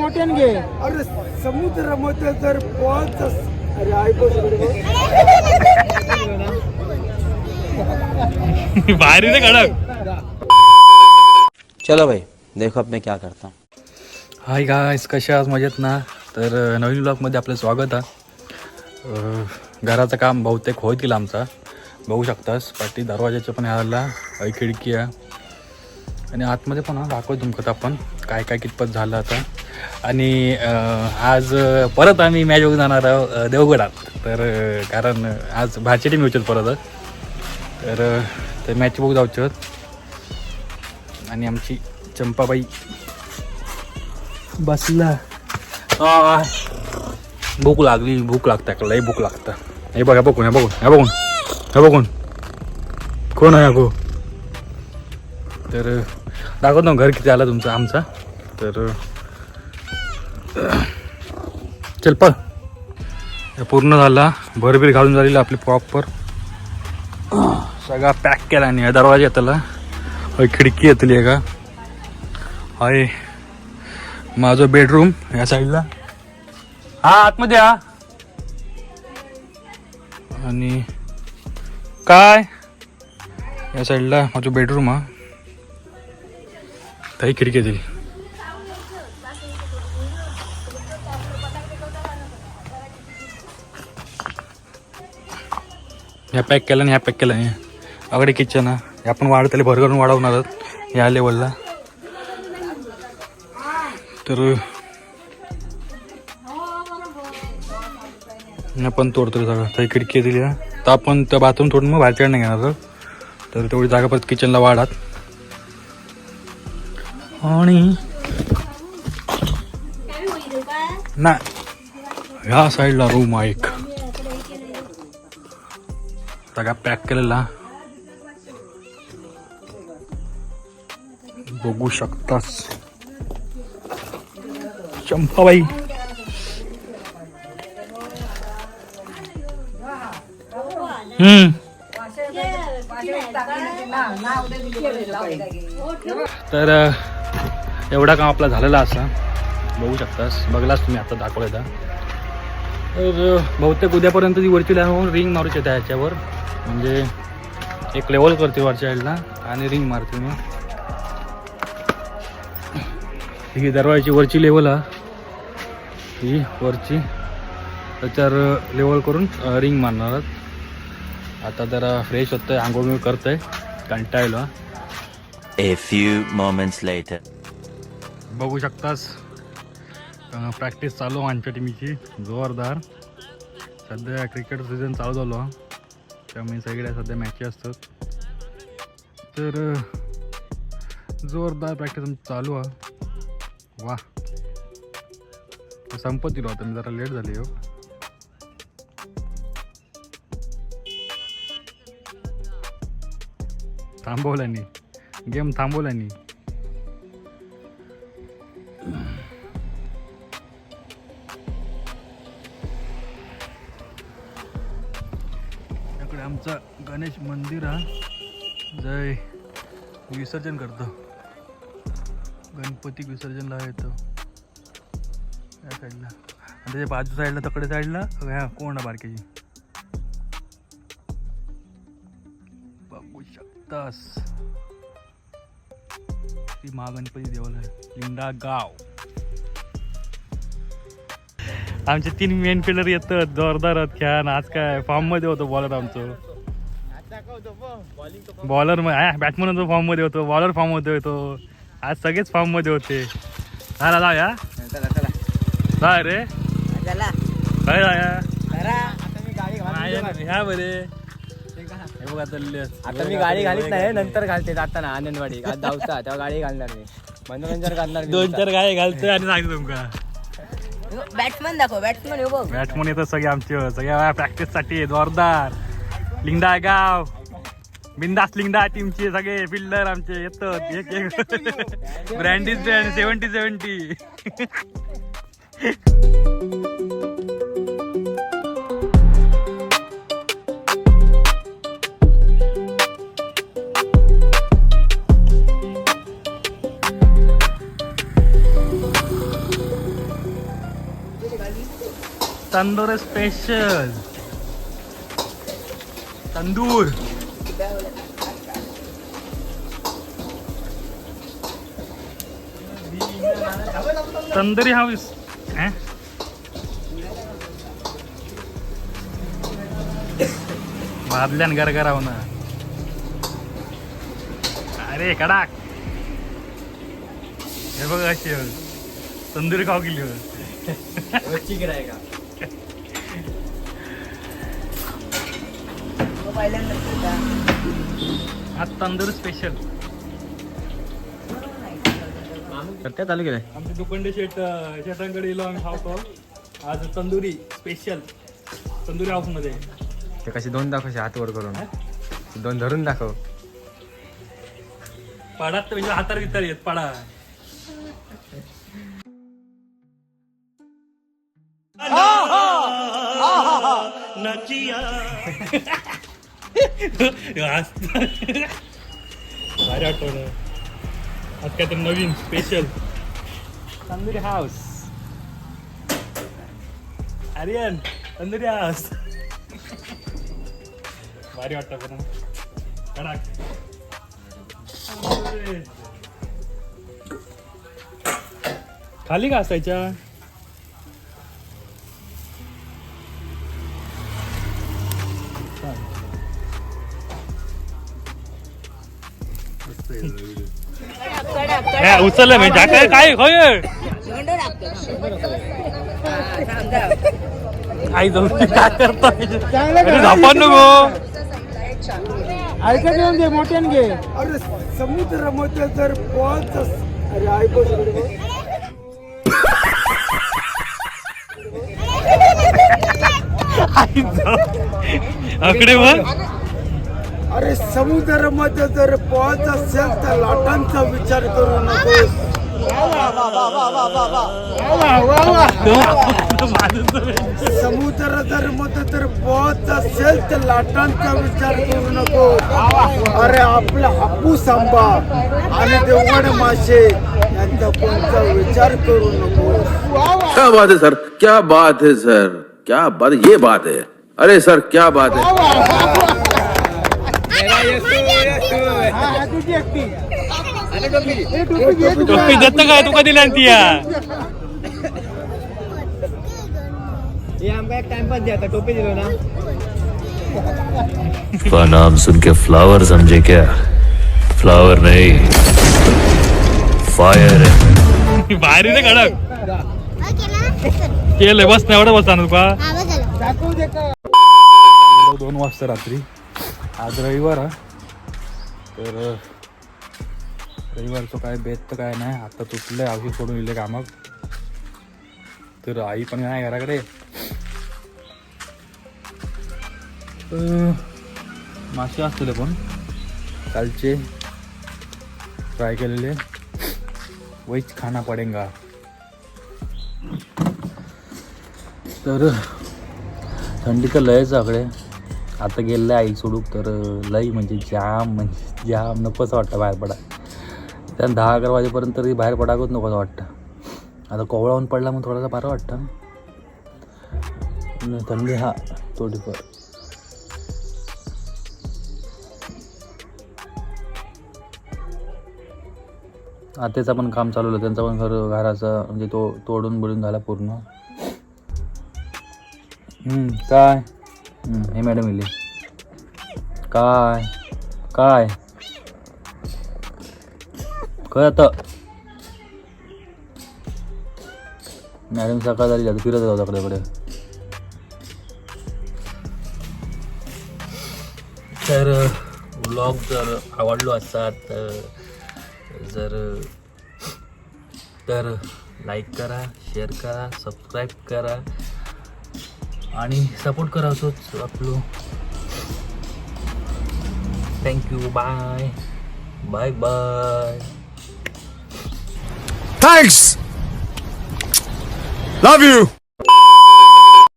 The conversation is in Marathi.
मोठ्यान घे. अरे समुद्रामध्ये जर पोहत अरे ऐकू भारी रे कडक चलो भाई देखो अब मैं क्या करता हूँ। हाय गायस कशा आज मजेत ना? तर नवीन ब्लॉगमध्ये आपलं स्वागत आहे घराचं काम बहुतेक होईल आमचा. बघू शकतास पाठी दरवाजाचं पण ह्याला खिडकी आहे आणि आतमध्ये पण हा दाखवतो तुमकं आपण काय काय कितपत झालं आता. आणि आज परत आम्ही मॅच बघून जाणार आहोत देवगडात. तर कारण आज भाची टीम येऊ परत. तर ते मॅच बघू जाऊच आणि आमची चंपाबाई. बसला. भूक लागली भूक लागता लई भूक लागतं. हे बघा बघून हे बघून हे बघून हे बघून. कोण आहे अगो? तर दाखवतो ना घर किती आला तुमचा आमचा. तर चल पळ. पूर्ण झाला. भरभीर घालून झालेलं आपली प्रॉपर सगळा पॅक केला आणि दरवाजा येतला. खिडकी येतली आहे का हाय. माझं बेडरूम या साईडला हा आतमध्ये हा. आणि काय? या साईडला माझं बेडरूम हा. ताई खिडकी दिली ह्या पॅक केलं आणि ह्या पॅक केलं अगदी किचन आहे. आपण वाढतले भर करून वाढवणार आहोत या लेवलला तर आपण तोडतो सगळं ताई खिडकी दिली ना तर आपण त्या बाथरूम तोडून मग बाहेर नाही घेणार तर तेवढी जागा परत किचनला वाढात. आणि नाही ह्या साईडला रूम आहे एक. सगळा पॅक केलेला? बघू शकतास. चंपाबाई. हम्म. तर एवढा काम आपला झालेला असा. बघू शकतास. बघलाच तुम्ही आता दाखवलं तर बहुतेक उद्यापर्यंत ती वरची लावून रिंग मारूची त्या ह्याच्यावर. म्हणजे एक लेवल करते वरच्या साईडला आणि रिंग मारते मग ही दरवाजाची वरची लेवल हा. ही वरची. त्याच्यावर लेवल करून रिंग मारणार आता जरा फ्रेश होतंय आंघोळ बिंघोळ करतंय कंटाळलो A few moments later. बघू शकतास. प्रॅक्टिस चालू आमच्या टीमची जोरदार. सध्या क्रिकेट सीझन चालू झालो त्यामुळे सगळ्या सध्या मॅची असतात. तर जोरदार प्रॅक्टिस आमची चालू आहे. वा संपत दिलो आता मी जरा लेट झाली हो. थांबवल्यानी गेम थांबवल्यानी गणेश मंदिर. जय. विसर्जन करतो. गणपती विसर्जनला येतो या साईडला. आणि त्याच्या बाजू साईडला तकडे साईडला ह्या कोण आहे बारकेची बघू शकतास. ती महागणपती देवाला आहे. लिंडा गाव. आमचे तीन मेन फिल्डर येतात. जोरदार आहेत खेळान आज काय फॉर्ममध्ये होतो बॉलर आमचं. बॉलर बॅट्समन फॉर्ममध्ये होतो बॉलर फॉर्ममध्ये होतो. आज सगळेच फॉर्ममध्ये होते. झाला जा या रे काय बरे. हे आता मी गाडी घालीत नाही नंतर घालते जाताना आनंदवाडी आज धावता तेव्हा गाडी घालणार मी. मनोरंजन करणार दोन चार गाय घालतोय आणि सांगतो तुमका. बॅट्समन दाखव बॅट्समन बॅट्समन येतात सगळे आमचे सगळ्या प्रॅक्टिससाठी जोरदार. लिंगडा गाव. बिंदास लिंगदा टीमचे सगळे फिल्डर आमचे येतात एक एक ब्रँडीज brand seventy seventy tandoor special tandoor. Tandoori house? भाजल्यान गरगराव ना अरे कडाक. हे बघ अशी. तंदुरी खाऊ गेली गिराय का? आज तंदूर स्पेशल काय चालू केलंय आमचे दुकांडे शेट शेटांकडे गेलो आम्ही खावतो आज तंदुरी स्पेशल तंदुरी हाऊसमध्ये ते कशी दोन दाखव हात वर करून. दोन धरून दाखव. पाडात तर म्हणजे हातार वितार येत पाडा. भारी आठवण आज काय तर नवीन special tandoori house. Aryan tandoori house. भारी वाटतं पण. कडाक खाली का असायच्या? उचललं मी. काय काय काय आई जाऊ दे, काय करताय अरे झापान नको. ऐकत येऊन दे मोठ्यान घे. अरे समुद्रामध्ये जर पोहत अस अरे ऐकू शकतो आकडे वर अरे समुद्रामध्ये जर पोहत असेल तर लाटांचा विचार करू नकोस. समुद्र जर मध्ये जर पोहत असेल तर लाटांचा विचार करू नको अरे आपला हापूस आंबा आणि देवगड मासे यांचा कोणता विचार करू नको क्या बात है सर? क्या बात है सर? क्या बात ये बात है। अरे सर क्या बात है? टोपी देत काय तुका दिल्या ती आमका एक टाइमपास द्या आता टोपी दिलो ना. नाम सुन के फ्लावर समझे क्या? फ्लावर नहीं। फायर है। भारी रे कडक केलंय बस नाही एवढं बसता ना तुका. दोन वाजता रात्री. आज रविवार हा. तर रविवारचं काय बेत तर काय नाही. आता तुटलंय औषध सोडून का मग तर आई पण नाही घराकडे. तर मासे असतील पण. कालचे फ्राय केलेले. वहीच खाना पडेंगा. तर थंडी तर लयच आकडे आता गेलं आई सोडूक तर लई म्हणजे जाम म्हणजे जाम नकोच वाटतं बाहेर पडा. त्या दहा अकरा वाजेपर्यंत तरी बाहेर पडाकच नकोच वाटतं. आता कोवळाहून पडला मग थोडासा बरं वाटतं थंडी हा थोडीफार. आतेचं पण काम चालू होतं. त्यांचं पण घर घराचं म्हणजे तो तोडून बिडून झाला पूर्ण. काय? हे मॅडम इले. काय? काय? काय आता. मॅडम सकाळ झाली आता फिरत जाऊ तकडे तर ब्लॉग जर आवडलो असा तर जर तर लाईक करा शेअर करा सबस्क्राईब करा. आणि सपोर्ट करा असोच आपलो. Thank you bye bye bye thanks love you